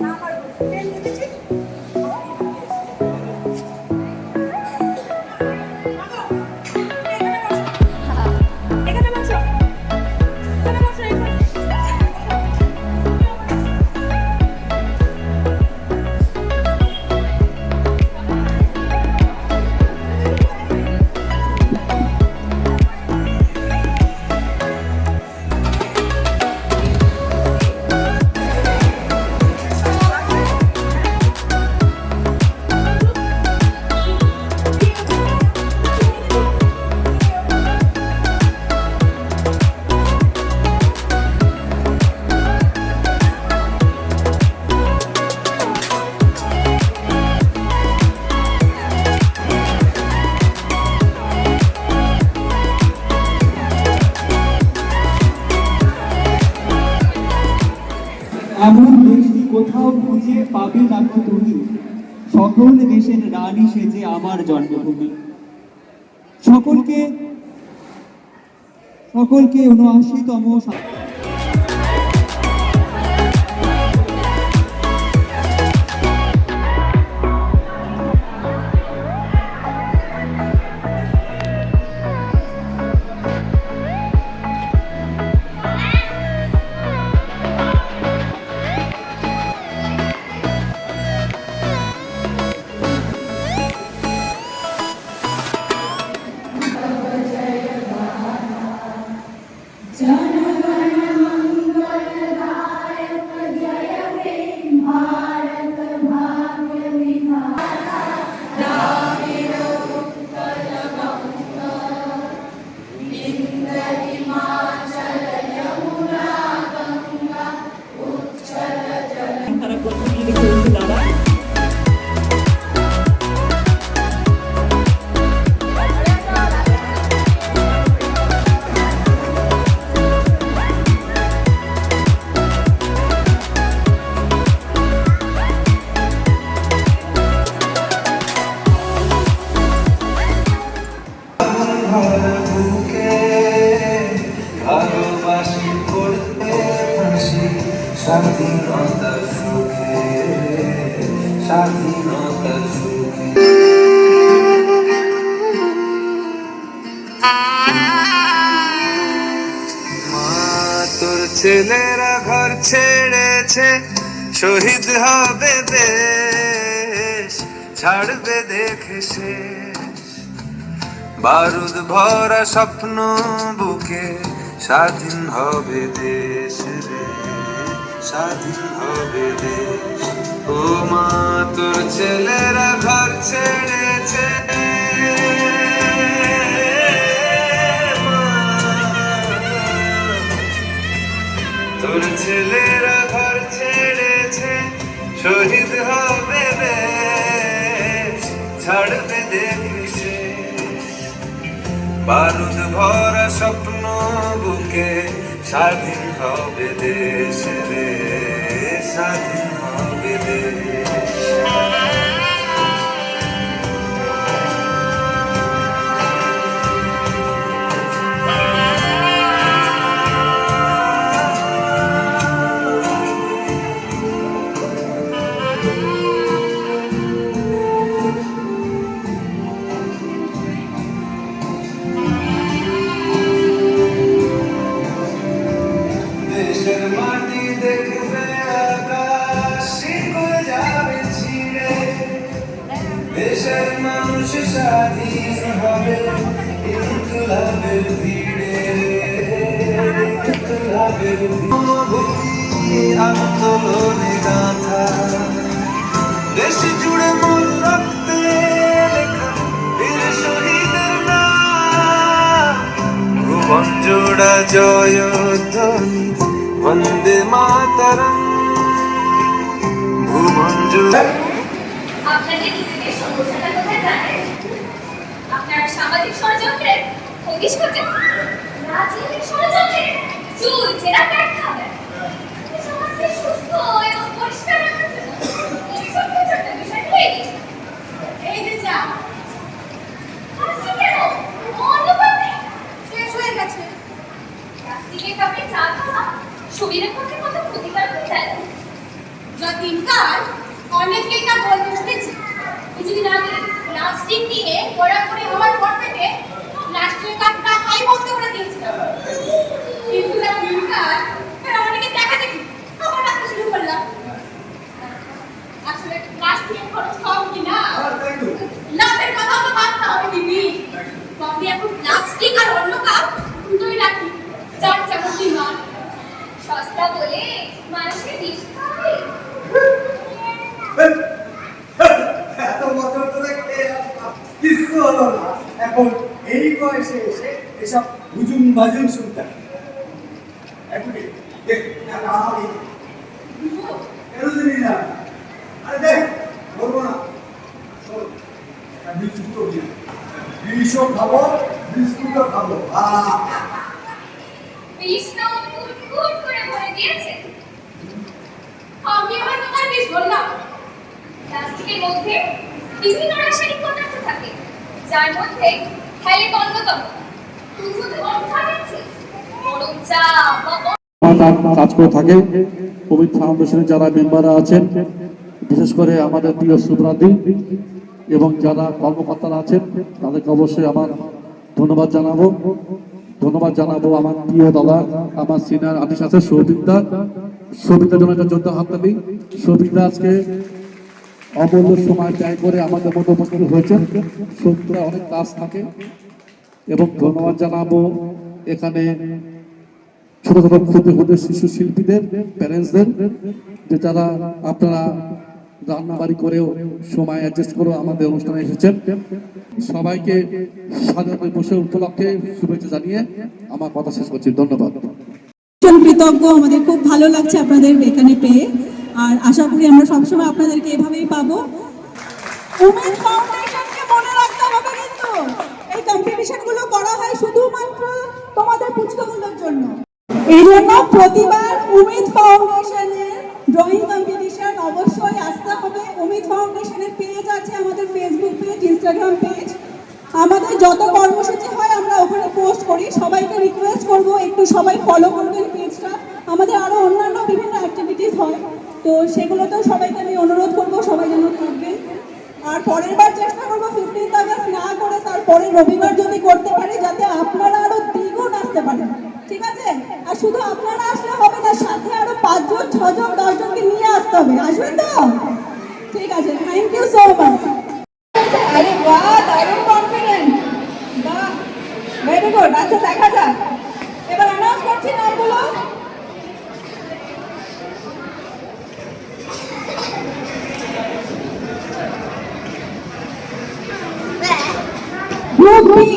না আমার দেশটি কোথাও খুঁজে পাবে না গো তুমি সকল দেশের রানী সেজে আমার জন্মভূমি। সকলকে সকলকে উনআশিতম মা তোর ছেলেরা ঘর ছেড়েছে, শহীদ হবে দেশ, ছাড়বে দেখে শেষ বারুদ ভরা স্বপ্ন বুকে, স্বাধীন হবে দেশ রে, স্বাধীন হবে দেশ। ও মা, তোর ছেলেরা ঘর ছেড়েছে। তোর ছেলেরা ঘর ছেড়েছে, শহীদ হবে ছাড়বে দেখেছে বারুদ ভরা স্বপ্ন বুকে স্বাধীন হবে দেশ রে, স্বাধীন Oh, দেশের মানুষ স্বাধীন হবে, ইনকলাবের ভিড়ে। ইনকলাবের আন্দোলনে গাথা। দেশ জুড়ে মূল রক্তে লেখা শহীদের নাম। ভুবন জোড়া জয় বন্দে মাতরম। ভুবন জোড়া আপনাদের সামাজিক ষড়যন্ত্রের হদিশ খোঁজে রাজনৈতিক ষড়যন্ত্রে চলছে জেরা ব্যাখ্যা হবে সমাজকে সুস্থ এবং পরিষ্কার রাখার জন্য এই অনেকে এটা বলতে শুনেছি। কিছুদিন আগে আপনি এখন প্লাস্টিক আর অন্য কাপ দুটোই রাখি যার যেমন ডিমান্ড সস্তা বলে মানুষের বিষ খাবে এত বছর ধরে খেয়ে হলো না এখন এই বয়সে এসে এসব হুজুম বাজুম শুনতে। এখনই, দেখ, না, আমি। আরে দেখ, বলব না। শোন, একটা দিই। বিষও খাব, বিস্কুটও খাব। আহ, বিষ করে ভরে দিয়েছে। আমি আমার কোথায় বিষ বললাম। প্লাস্টিকের মধ্যে বিভিন্ন রাসায়নিক পদার্থ থাকে যার মধ্যে হ্যালিক অন্যতম। কাজ- করে কোভিড ফাউন্ডেশনের যারা মেম্বাররা আছেন বিশেষ করে আমাদের প্রিয় সুব্রাদি এবং যারা কর্মকর্তারা আছেন, তাদেরকে অবশ্যই আমার ধন্যবাদ জানাব। ধন্যবাদ জানাব আমার প্রিয় দাদা, আমার সিনিয়র আর্টিস্ট আছে সৌভিকদা সৌভিকদার জন্য একটা যোদ্ধা হাততালি সৌভিকদা আজকে অমূল্য সময় ব্যয় করে আমাদের মধ্যে উপস্থিত হয়েছেন। সৌভিকদা অনেক কাজ থাকে। এবং ধন্যবাদ জানাব এখানে ছোট ছোট ক্ষুদ্র ক্ষুদ্র শিশু শিল্পীদের প্যারেন্টসদের যে যারা আপনারা রান্নাবাড়ি করেও সময় অ্যাডজাস্ট করে আমাদের অনুষ্ঠানে এসেছেন। সবাইকে স্বাধীনতা দিবসের উপলক্ষে শুভেচ্ছা জানিয়ে আমার কথা শেষ করছি। ধন্যবাদ। কৃতজ্ঞ, আমাদের খুব ভালো লাগছে আপনাদের এখানে পেয়ে। আর আশা করি আমরা সবসময় আপনাদেরকে এভাবেই পাবো। শুধুমাত্র তোমাদের পুচকাগুলোর জন্য। এই জন্য প্রতিবার উমিদ ফাউন্ডেশনের ড্রয়িং কম্পিটিশন অবশ্যই আসতে হবে উমিদ ফাউন্ডেশনের পেজ আছে আমাদের ফেসবুক পেজ ইনস্টাগ্রাম পেজ আমাদের যত কর্মসূচি হয়, আমরা ওখানে পোস্ট করি। সবাইকে রিকোয়েস্ট করব, একটু সবাই ফলো করবেন পেজটা আমাদের আরও অন্যান্য বিভিন্ন অ্যাক্টিভিটিস হয়। তো সেগুলোতেও সবাইকে আমি অনুরোধ করব, সবাই যেন থাকবেন আর পরের বার চেষ্টা করব ফিফটিন্থ আগস্ট না করে তারপরে রবিবার যদি করতে পারি, যাতে ভেরি গুড আচ্ছা দেখা যাক। এবার অ্যানাউন্স করছি নামগুলো। Group B